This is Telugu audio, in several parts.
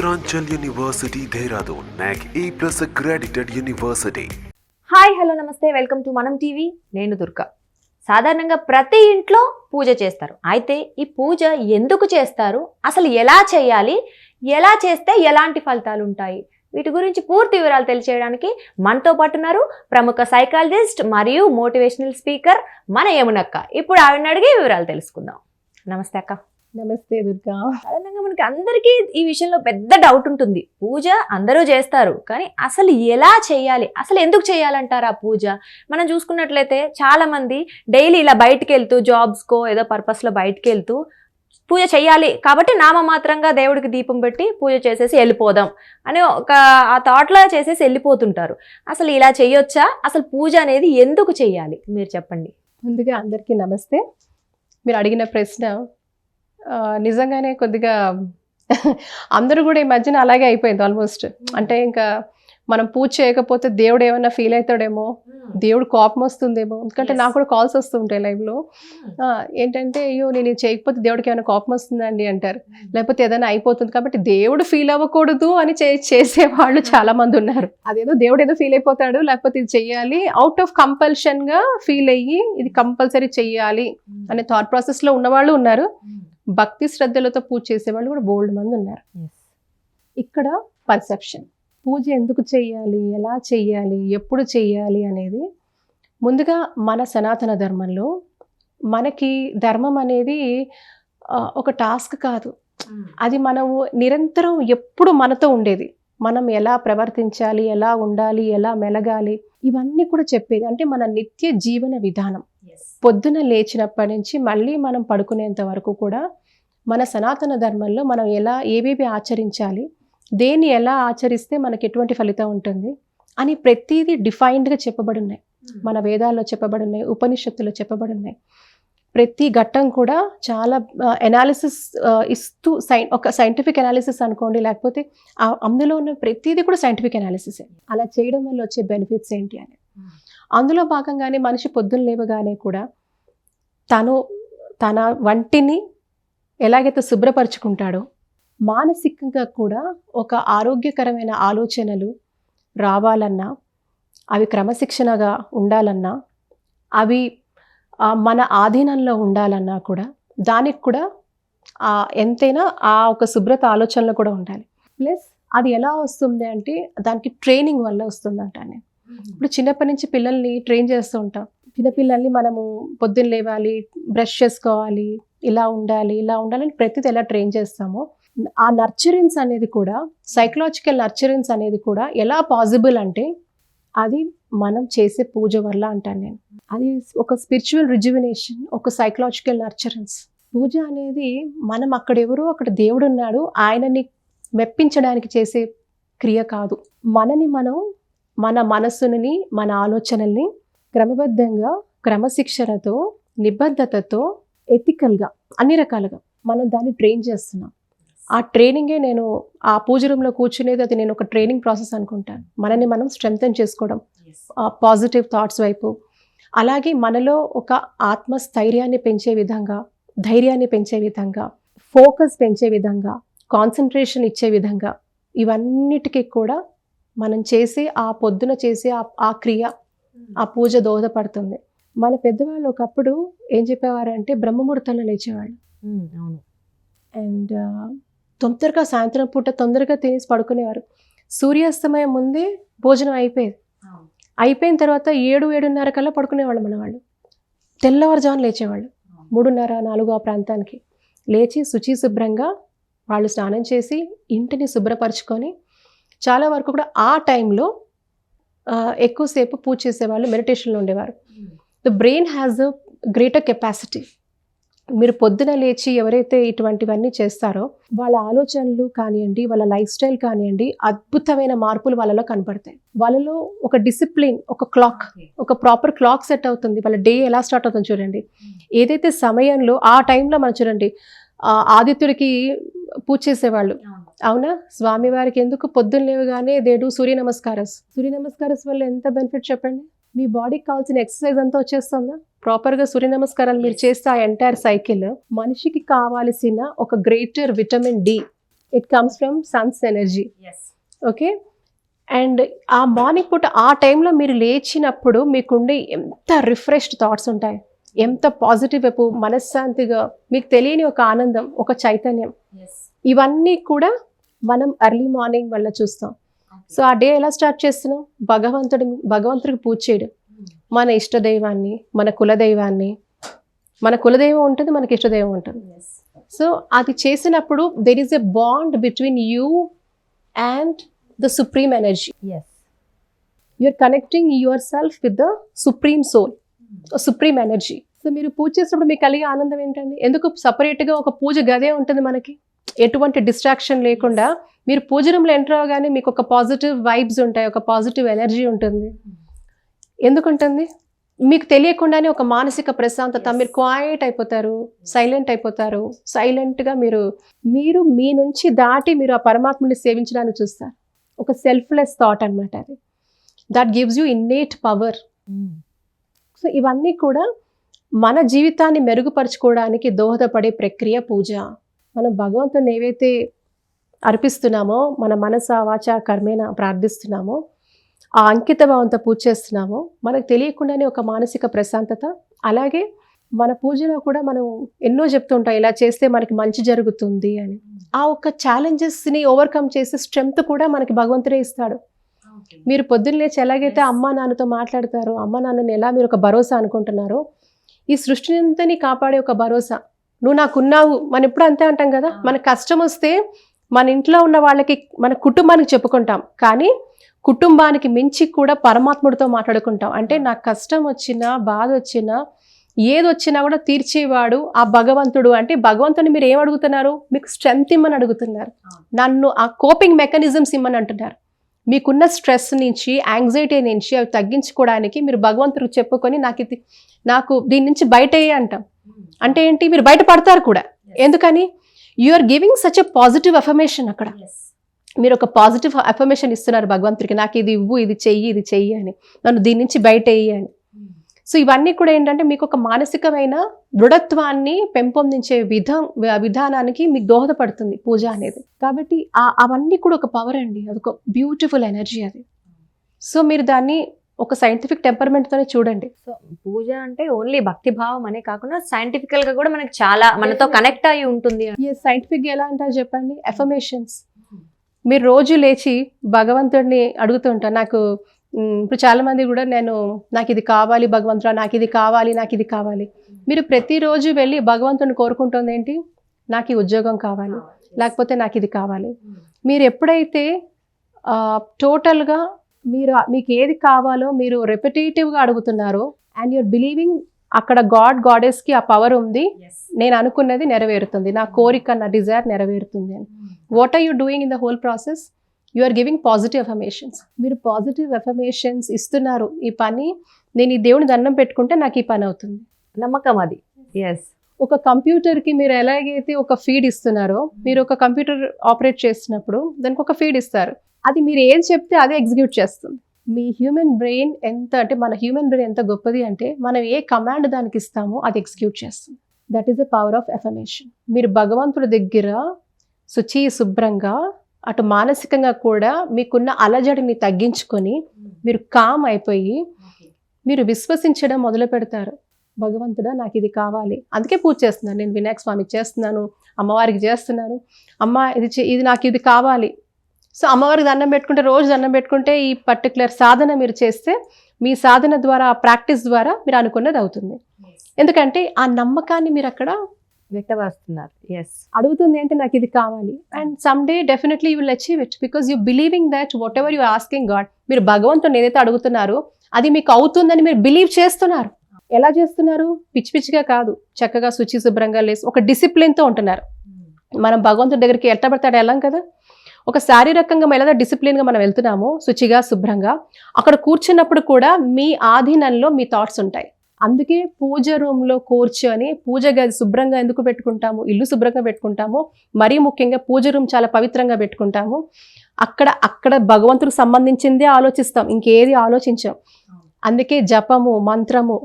Uttaranchal university Dehradun NAAC A plus accredited university hi hello namaste welcome to మనం టీవీ నేను దుర్గా. సాధారణంగా ప్రతి ఇంట్లో పూజ చేస్తారు. అయితే ఈ పూజ ఎందుకు చేస్తారు? అసలు ఎలా చేయాలి? ఎలా చేస్తే ఎలాంటి ఫలితాలు ఉంటాయి? వీటి గురించి పూర్తి వివరాలు తెలియచేయడానికి మనతో పాటు ఉన్నారు ప్రముఖ సైకాలజిస్ట్ మరియు మోటివేషనల్ స్పీకర్ మన యమునక్క. ఇప్పుడు ఆవిడని అడిగి వివరాలు తెలుసుకుందాం. నమస్తే అక్క. నమస్తే దుర్గా. సాధారణంగా మనకి అందరికీ ఈ విషయంలో పెద్ద డౌట్ ఉంటుంది. పూజ అందరూ చేస్తారు కానీ అసలు ఎలా చేయాలి? అసలు ఎందుకు చేయాలంటారు ఆ పూజ? మనం చూసుకున్నట్లయితే చాలా మంది డైలీ ఇలా బయటికి వెళ్తూ జాబ్స్కో ఏదో పర్పస్లో బయటికి వెళ్తూ పూజ చేయాలి కాబట్టి నామమాత్రంగా దేవుడికి దీపం పెట్టి పూజ చేసేసి వెళ్ళిపోదాం అని ఒక ఆ థాట్లో చేసేసి వెళ్ళిపోతుంటారు. అసలు ఇలా చేయొచ్చా? అసలు పూజ అనేది ఎందుకు చేయాలి? మీరు చెప్పండి. ముందుగా అందరికీ నమస్తే. మీరు అడిగిన ప్రశ్న నిజంగానే కొద్దిగా అందరూ కూడా ఈ మధ్యన అలాగే అయిపోయింది ఆల్మోస్ట్. అంటే ఇంకా మనం పూజ చేయకపోతే దేవుడు ఏమైనా ఫీల్ అవుతాడేమో? దేవుడు కోపం వస్తుందేమో? ఎందుకంటే. నాకు కూడా కాల్స్ వస్తూ ఉంటాయి లైవ్లో ఏంటంటే అయ్యో నేను చేయకపోతే దేవుడికి ఏమైనా కోపం వస్తుందండి అంటారు. లేకపోతే ఏదైనా అయిపోతుంది కాబట్టి దేవుడు ఫీల్ అవ్వకూడదు అని చేసే వాళ్ళు చాలా మంది ఉన్నారు. అదేదో దేవుడు ఏదో ఫీల్ అయిపోతాడు లేకపోతే ఇది చెయ్యాలి అవుట్ ఆఫ్ కంపల్షన్గా ఫీల్ అయ్యి ఇది కంపల్సరీ చెయ్యాలి అనే థాట్ ప్రాసెస్లో ఉన్నవాళ్ళు ఉన్నారు. భక్తి శ్రద్ధలతో పూజ చేసే వాళ్ళు కూడా బోల్డ్ మంది ఉన్నారు. ఇక్కడ పర్సెప్షన్. పూజ ఎందుకు చెయ్యాలి ఎలా చెయ్యాలి ఎప్పుడు చెయ్యాలి అనేది ముందుగా మన సనాతన ధర్మంలో మనకి ధర్మం అనేది ఒక టాస్క్ కాదు. అది మనము నిరంతరం ఎప్పుడు మనతో ఉండేది. మనం ఎలా ప్రవర్తించాలి? ఎలా ఉండాలి? ఎలా మెలగాలి? ఇవన్నీ కూడా చెప్పేది. అంటే మన నిత్య జీవన విధానం. పొద్దున లేచినప్పటి నుంచి మళ్ళీ మనం పడుకునేంత వరకు కూడా మన సనాతన ధర్మంలో మనం ఎలా ఏవేవి ఆచరించాలి దేన్ని ఎలా ఆచరిస్తే మనకి ఎటువంటి ఫలితం ఉంటుంది అని ప్రతిదీ డిఫైన్డ్గా చెప్పబడి ఉన్నాయి మన వేదాల్లో చెప్పబడి ఉన్నాయి ఉపనిషత్తులో చెప్పబడి ఉన్నాయి ప్రతి ఘట్టం కూడా చాలా ఎనాలిసిస్ ఇస్తూ సై ఒక సైంటిఫిక్ అనాలిసిస్ అనుకోండి లేకపోతే ఆ- అందులో ఉన్న ప్రతిదీ కూడా సైంటిఫిక్ అనాలిసిస్ అలా చేయడం వల్ల వచ్చే బెనిఫిట్స్ ఏంటి అని. అందులో భాగంగానే మనిషి పొద్దున్న లేవగానే కూడా తను తన వంటిని ఎలాగైతే శుభ్రపరుచుకుంటాడో మానసికంగా కూడా ఒక ఆరోగ్యకరమైన ఆలోచనలు రావాలన్నా అవి క్రమశిక్షణగా ఉండాలన్నా అవి మన ఆధీనంలో ఉండాలన్నా కూడా దానికి కూడా ఎంతైనా ఆ ఒక శుభ్రత ఆలోచనలు కూడా ఉండాలి. ప్లస్ అది ఎలా వస్తుంది అంటే దానికి ట్రైనింగ్ వల్ల వస్తుంది అంట నేను ఇప్పుడు చిన్నప్పటి నుంచి పిల్లల్ని ట్రైన్ చేస్తూ ఉంటాం. చిన్నపిల్లల్ని మనము పొద్దున్న లేవాలి బ్రష్ చేసుకోవాలి ఇలా ఉండాలి ఇలా ఉండాలని ప్రతిదీ ఎలా ట్రైన్ చేస్తామో ఆ నర్చరెన్స్ అనేది కూడా సైకలాజికల్ నర్చరెన్స్ అనేది కూడా ఎలా పాసిబుల్ అంటే అది మనం చేసే పూజ వల్ల అంటాను నేను. అది ఒక స్పిరిచువల్ రిజ్యువినేషన్ ఒక సైకలాజికల్ నర్చరెన్స్ పూజ అనేది మనం అక్కడ ఎవరో అక్కడ దేవుడు ఉన్నాడు ఆయనని మెప్పించడానికి చేసే క్రియ కాదు. మనని మనం మన మనస్సుని మన ఆలోచనల్ని క్రమబద్ధంగా క్రమశిక్షణతో నిబద్ధతతో ఎథికల్గా అన్ని రకాలుగా మనం దాన్ని ట్రైన్ చేస్తున్నాం. ఆ ట్రైనింగే నేను ఆ పూజ రూమ్లో కూర్చునేది అది నేను ఒక ట్రైనింగ్ ప్రాసెస్ అనుకుంటాను. మనని మనం స్ట్రెంగ్తన్ చేసుకోవడం పాజిటివ్ థాట్స్ వైపు. అలాగే మనలో ఒక ఆత్మస్థైర్యాన్ని పెంచే విధంగా ధైర్యాన్ని పెంచే విధంగా ఫోకస్ పెంచే విధంగా కాన్సన్ట్రేషన్ ఇచ్చే విధంగా ఇవన్నిటికీ కూడా మనం చేసే ఆ పొద్దున చేసే ఆ- ఆ క్రియ ఆ పూజ దోహదపడుతుంది. మన పెద్దవాళ్ళు ఒకప్పుడు ఏం చెప్పేవారంటే బ్రహ్మముహూర్తంలో లేచేవాళ్ళు. అవును. అండ్ తొందరగా సాయంత్రం పూట తొందరగా తినేసి పడుకునేవారు. సూర్యాస్తమయం ముందే భోజనం అయిపోయేది అయిపోయిన తర్వాత ఏడు ఏడున్నర కల్లా పడుకునేవాళ్ళు మన వాళ్ళు తెల్లవారుజామున లేచేవాళ్ళు. మూడున్నర నాలుగు ఆ ప్రాంతానికి. లేచి శుచి శుభ్రంగా వాళ్ళు స్నానం చేసి ఇంటిని శుభ్రపరచుకొని చాలా వరకు కూడా ఆ టైంలో ఎక్కువసేపు పూజ చేసేవాళ్ళు మెడిటేషన్లో ఉండేవారు. The brain has a greater capacity మీరు పొద్దున లేచి ఎవరైతే ఇటువంటివన్నీ చేస్తారో వాళ్ళ ఆలోచనలు కానివ్వండి వాళ్ళ లైఫ్ స్టైల్ కానివ్వండి అద్భుతమైన మార్పులు వాళ్ళలో కనపడతాయి వాళ్ళలో ఒక డిసిప్లిన్ ఒక క్లాక్ ఒక ప్రాపర్ క్లాక్ సెట్ అవుతుంది. వాళ్ళ డే ఎలా స్టార్ట్ అవుతుంది చూడండి. ఏదైతే సమయంలో ఆ టైంలో మనం చూడండి ఆదిత్యుడికి పూజ చేసేవాళ్ళు. అవునా. స్వామివారికి ఎందుకు పొద్దున్న లేవగానే దేడు సూర్య నమస్కారస్? సూర్య నమస్కారస్ వల్ల ఎంత బెనిఫిట్ చెప్పండి? మీ బాడీకి కావాల్సిన ఎక్సర్సైజ్ అంతా వచ్చేస్తుందా? ప్రాపర్గా సూర్య నమస్కారాలు మీరు చేస్తే ఆ ఎంటైర్ సైకిల్ మనిషికి కావాల్సిన ఒక greater vitamin D it comes from sun's energy okay and ఆ మార్నింగ్ పూట ఆ టైంలో మీరు లేచినప్పుడు మీకుండే ఎంత రిఫ్రెష్డ్ థాట్స్ ఉంటాయి. ఎంత పాజిటివ్ వైపు మనశ్శాంతిగా మీకు తెలియని ఒక ఆనందం ఒక చైతన్యం. ఇవన్నీ కూడా మనం ఎర్లీ మార్నింగ్ వల్ల చూస్తాం. సో ఆ డే ఎలా స్టార్ట్ చేస్తున్నాం భగవంతుడి భగవంతుడికి పూజ చేయడం. మన ఇష్టదైవాన్ని మన కులదైవాన్ని మన కులదైవం ఉంటుంది మనకి ఇష్టదైవం ఉంటుంది. సో అది చేసినప్పుడు there is a bond between you and the supreme energy you're connecting yourself with the supreme soul supreme energy so మీరు పూజ చేసినప్పుడు మీకు కలిగే ఆనందం ఏంటండి? ఎందుకు సపరేట్గా ఒక పూజ గదే ఉంటుంది మనకి? ఎటువంటి డిస్ట్రాక్షన్ లేకుండా మీరు పూజ రూమ్లో ఎంటర్ అవ్వగానే మీకు ఒక పాజిటివ్ వైబ్స్ ఉంటాయి ఒక పాజిటివ్ ఎనర్జీ ఉంటుంది. ఎందుకు ఉంటుంది మీకు తెలియకుండానే ఒక మానసిక ప్రశాంతత మీరు క్వైట్ అయిపోతారు సైలెంట్ అయిపోతారు సైలెంట్గా మీరు మీరు మీ నుంచి దాటి మీరు ఆ పరమాత్ముని సేవించడానికి చూస్తారు. ఒక సెల్ఫ్లెస్ థాట్ అన్నమాట అది. That gives you innate power so ఇవన్నీ కూడా మన జీవితాన్ని మెరుగుపరుచుకోవడానికి దోహదపడే ప్రక్రియ పూజ. మనం భగవంతుని ఏవైతే అర్పిస్తున్నామో మన మనస వాచ కర్మేన ప్రార్థిస్తున్నామో ఆ అంకిత భావంతో పూజ చేస్తున్నామో మనకు తెలియకుండానే ఒక మానసిక ప్రశాంతత అలాగే మన పూజలో కూడా మనం ఎన్నో చెప్తుంటాం ఇలా చేస్తే మనకి మంచి జరుగుతుంది అని. ఆ ఒక్క ఛాలెంజెస్ని ఓవర్కమ్ చేసే స్ట్రెంగ్త్ కూడా మనకి భగవంతుడే ఇస్తాడు. మీరు పొద్దున్న లేచి ఎలాగైతే అమ్మ నాన్నతో మాట్లాడతారో అమ్మ నాన్నని ఎలా మీరు ఒక భరోసా అనుకుంటున్నారో ఈ సృష్టిని అంతని కాపాడే ఒక భరోసా నువ్వు నాకున్నావు మనం ఎప్పుడు అంతే అంటాం కదా? మన కష్టం వస్తే మన ఇంట్లో ఉన్న వాళ్ళకి మన కుటుంబానికి చెప్పుకుంటాం. కానీ కుటుంబానికి మించి కూడా పరమాత్ముడితో మాట్లాడుకుంటాం. అంటే నాకు కష్టం వచ్చినా బాధ వచ్చినా ఏది వచ్చినా కూడా తీర్చేవాడు ఆ భగవంతుడు. అంటే భగవంతుని మీరు ఏం అడుగుతున్నారు? మీకు స్ట్రెంగ్త్ ఇమ్మని అడుగుతున్నారు. నన్ను ఆ కోపింగ్ మెకానిజమ్స్ ఇమ్మని అంటున్నారు. మీకున్న స్ట్రెస్ నుంచి యాంగ్జైటీ నుంచి అవి తగ్గించుకోవడానికి మీరు భగవంతుడికి చెప్పుకొని నాకు ఇది నాకు దీని నుంచి బయట అంటాం. అంటే ఏంటి? మీరు బయట పడతారు కూడా ఎందుకని? You are giving such a positive affirmation అక్కడ. మీరు ఒక పాజిటివ్ అఫర్మేషన్ ఇస్తున్నారు భగవంతుడికి. నాకు ఇది ఇవ్వు ఇది చెయ్యి ఇది చెయ్యి అని. నన్ను దీని నుంచి బయట వేయి అని సో ఇవన్నీ కూడా ఏంటంటే మీకు ఒక మానసికమైన దృఢత్వాన్ని పెంపొందించే విధం విధానానికి మీకు దోహదపడుతుంది పూజ అనేది. కాబట్టి అవన్నీ కూడా ఒక పవర్ అండి. అదొక బ్యూటిఫుల్ ఎనర్జీ అది. సో మీరు దాన్ని ఒక సైంటిఫిక్ టెంపర్మెంట్తోనే చూడండి. సో పూజ అంటే ఓన్లీ భక్తి భావం అనే కాకుండా సైంటిఫికల్గా కూడా మనకి చాలా మనతో కనెక్ట్ అయి ఉంటుంది. సైంటిఫిక్ ఎలా అంటారు చెప్పండి. ఎఫర్మేషన్స్ మీరు రోజు లేచి భగవంతుడిని అడుగుతుంటారు నాకు మ్, ఇప్పుడు చాలా మంది కూడా నేను నాకు ఇది కావాలి భగవంతుడా నాకు ఇది కావాలి నాకు ఇది కావాలి. మీరు ప్రతిరోజు వెళ్ళి భగవంతుడిని కోరుకుంటుంది ఏంటి? నాకు ఈ ఉద్యోగం కావాలి. లేకపోతే నాకు ఇది కావాలి. మీరు ఎప్పుడైతే టోటల్గా మీరు మీకు ఏది కావాలో మీరు రెపిటేటివ్గా అడుగుతున్నారో అండ్ యూర్ బిలీవింగ్ అక్కడ గాడ్ గాడెస్కి ఆ పవర్ ఉంది నేను అనుకున్నది నెరవేరుతుంది నా కోరిక నా డిజైర్ నెరవేరుతుంది అని. What are you doing in the whole process you are giving positive affirmations మీరు పాజిటివ్ ఎఫర్మేషన్స్ ఇస్తున్నారు ఈ పని నేను ఈ దేవుని దండం పెట్టుకుంటే నాకు ఈ పని అవుతుంది. నమ్మకం అది. ఎస్ ఒక కంప్యూటర్కి మీరు ఎలాగైతే ఒక ఫీడ్ ఇస్తున్నారో మీరు ఒక కంప్యూటర్ ఆపరేట్ చేస్తున్నప్పుడు దానికి ఒక ఫీడ్ ఇస్తారు. అది మీరు ఏం చెప్తే అదే ఎగ్జిక్యూట్ చేస్తుంది. మీ హ్యూమన్ బ్రెయిన్ ఎంత అంటే మన హ్యూమన్ బ్రెయిన్ ఎంత గొప్పది అంటే మనం ఏ కమాండ్ దానికి ఇస్తామో అది ఎగ్జిక్యూట్ చేస్తుంది. That is the power of affirmation మీరు భగవంతుడి దగ్గర శుచి శుభ్రంగా అటు మానసికంగా కూడా మీకున్న అలజడిని తగ్గించుకొని మీరు కామ్ అయిపోయి మీరు విశ్వసించడం మొదలు పెడతారు. భగవంతుడా నాకు ఇది కావాలి. అందుకే పూజ చేస్తున్నాను. నేను వినాయక స్వామికి చేస్తున్నాను. అమ్మవారికి చేస్తున్నాను. అమ్మ ఇది చే- ఇది నాకు ఇది కావాలి. సో అమ్మవారికి దండం పెట్టుకుంటే రోజు దండం పెట్టుకుంటే ఈ పర్టికులర్ సాధన మీరు చేస్తే మీ సాధన ద్వారా ఆ ప్రాక్టీస్ ద్వారా మీరు అనుకున్నది అవుతుంది. ఎందుకంటే ఆ నమ్మకాన్ని మీరు అక్కడ వ్యక్తపరుస్తున్నారు. ఎస్ అడుగుతుంది అంటే నాకు ఇది కావాలి. And some day definitely you will achieve it because you believing that whatever you asking god మీరు భగవంతుని ఏదైతే అడుగుతున్నారో అది మీకు అవుతుందని మీరు బిలీవ్ చేస్తున్నారు. ఎలా చేస్తున్నారు? పిచ్చి పిచ్చిగా కాదు. చక్కగా శుచి శుభ్రంగా లేసి ఒక డిసిప్లిన్తో ఉంటున్నారు. మనం భగవంతుడి దగ్గరికి ఎట్టబడతాడు వెళ్ళాం కదా? ఒక శారీరకంగా ఎలా డిసిప్లిన్గా మనం వెళ్తున్నామో శుచిగా శుభ్రంగా అక్కడ కూర్చున్నప్పుడు కూడా మీ ఆధీనంలో మీ థాట్స్ ఉంటాయి. అందుకే పూజ రూమ్లో కూర్చొని పూజ గది శుభ్రంగా ఎందుకు పెట్టుకుంటాము ఇల్లు శుభ్రంగా పెట్టుకుంటాము మరీ ముఖ్యంగా పూజ రూమ్ చాలా పవిత్రంగా పెట్టుకుంటాము. అక్కడ అక్కడ భగవంతుడికి సంబంధించిందే ఆలోచిస్తాం ఇంకేది ఆలోచించాం. అందుకే జపము మంత్రము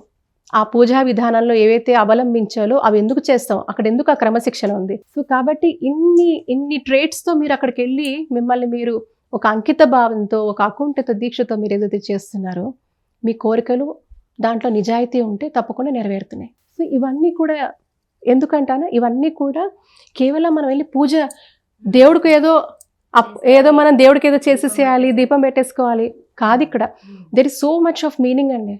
ఆ పూజా విధానంలో ఏవైతే అవలంబించాలో అవి ఎందుకు చేస్తాం? అక్కడ ఎందుకు ఆ క్రమశిక్షణ ఉంది? సో కాబట్టి ఇన్ని ఇన్ని ట్రేట్స్తో మీరు అక్కడికి వెళ్ళి మిమ్మల్ని మీరు ఒక అంకిత భావంతో ఒక అకుంఠిత దీక్షతో మీరు ఏదైతే చేస్తున్నారో మీ కోరికలు దాంట్లో నిజాయితీ ఉంటే తప్పకుండా నెరవేరుతున్నాయి. సో ఇవన్నీ కూడా ఎందుకంటానా? ఇవన్నీ కూడా కేవలం మనం వెళ్ళి పూజ దేవుడికి ఏదో అప్- ఏదో మనం దేవుడికి ఏదో చేసేసేయాలి దీపం పెట్టేసుకోవాలి కాదు ఇక్కడ. There is so much of meaning అండి.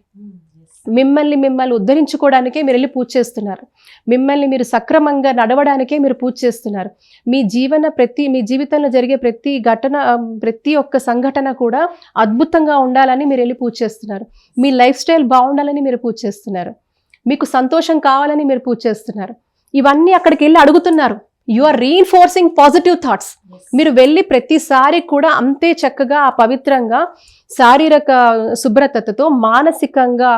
మిమ్మల్ని మిమ్మల్ని ఉద్ధరించుకోవడానికే మీరు వెళ్ళి పూజ చేస్తున్నారు. మిమ్మల్ని మీరు సక్రమంగా నడవడానికే మీరు పూజ చేస్తున్నారు. మీ జీవన ప్రతి మీ జీవితంలో జరిగే ప్రతి ఘటన ప్రతి ఒక్క సంఘటన కూడా అద్భుతంగా ఉండాలని మీరు వెళ్ళి పూజ చేస్తున్నారు. మీ లైఫ్ స్టైల్ బాగుండాలని మీరు పూజ చేస్తున్నారు. మీకు సంతోషం కావాలని మీరు పూజ చేస్తున్నారు. ఇవన్నీ అక్కడికి వెళ్ళి అడుగుతున్నారు. You are reinforcing positive thoughts మీరు వెళ్ళి ప్రతిసారి కూడా అంతే చక్కగా ఆ పవిత్రంగా శారీరక శుభ్రతతో మానసికంగా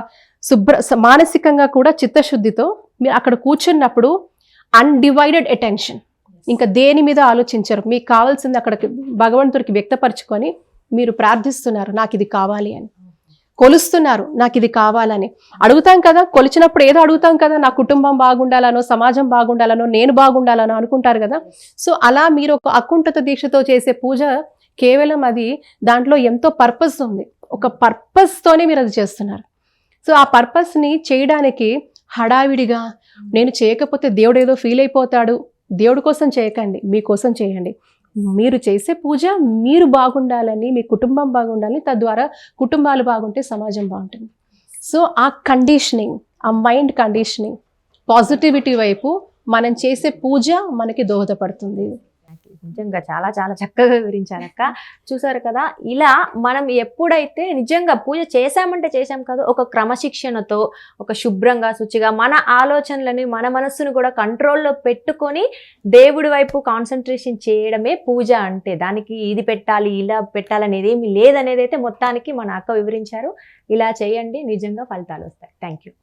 శుభ్ర మానసికంగా కూడా చిత్తశుద్ధితో మీరు అక్కడ కూర్చున్నప్పుడు అన్డివైడెడ్ అటెన్షన్ ఇంకా దేని మీద ఆలోచించరు. మీకు కావాల్సింది అక్కడికి భగవంతుడికి వ్యక్తపరచుకొని మీరు ప్రార్థిస్తున్నారు నాకు ఇది కావాలి అని. కొలుస్తున్నారు నాకు ఇది కావాలని. అడుగుతాం కదా కొలిచినప్పుడు ఏదో అడుగుతాం కదా నా కుటుంబం బాగుండాలనో సమాజం బాగుండాలనో నేను బాగుండాలనో అనుకుంటారు కదా. సో అలా మీరు ఒక అకుంఠత దీక్షతో చేసే పూజ కేవలం అది దాంట్లో ఎంతో పర్పస్ ఉంది. ఒక పర్పస్తోనే మీరు అది చేస్తున్నారు. సో ఆ పర్పస్ని చేయడానికి హడావిడిగా నేను చేయకపోతే దేవుడు ఏదో ఫీల్ అయిపోతాడు. దేవుడి కోసం చేయకండి మీకోసం చేయండి. మీరు చేసే పూజ మీరు బాగుండాలని మీ కుటుంబం బాగుండాలని తద్వారా కుటుంబాలు బాగుంటే సమాజం బాగుంటుంది. సో ఆ కండిషనింగ్ ఆ మైండ్ కండిషనింగ్ పాజిటివిటీ వైపు మనం చేసే పూజ మనకి దోహదపడుతుంది. నిజంగా చాలా చాలా చక్కగా వివరించారక్క. చూసారు కదా ఇలా మనం ఎప్పుడైతే నిజంగా పూజ చేశామంటే చేశాం కాదు ఒక క్రమశిక్షణతో ఒక శుభ్రంగా శుచిగా మన ఆలోచనలని మన మనస్సును కూడా కంట్రోల్లో పెట్టుకొని దేవుడి వైపు కాన్సన్ట్రేషన్ చేయడమే పూజ అంటే. దానికి ఇది పెట్టాలి ఇలా పెట్టాలనేది ఏమి లేదనేది అయితే మొత్తానికి మన అక్క వివరించారు. ఇలా చేయండి నిజంగా ఫలితాలు వస్తాయి. Thank you.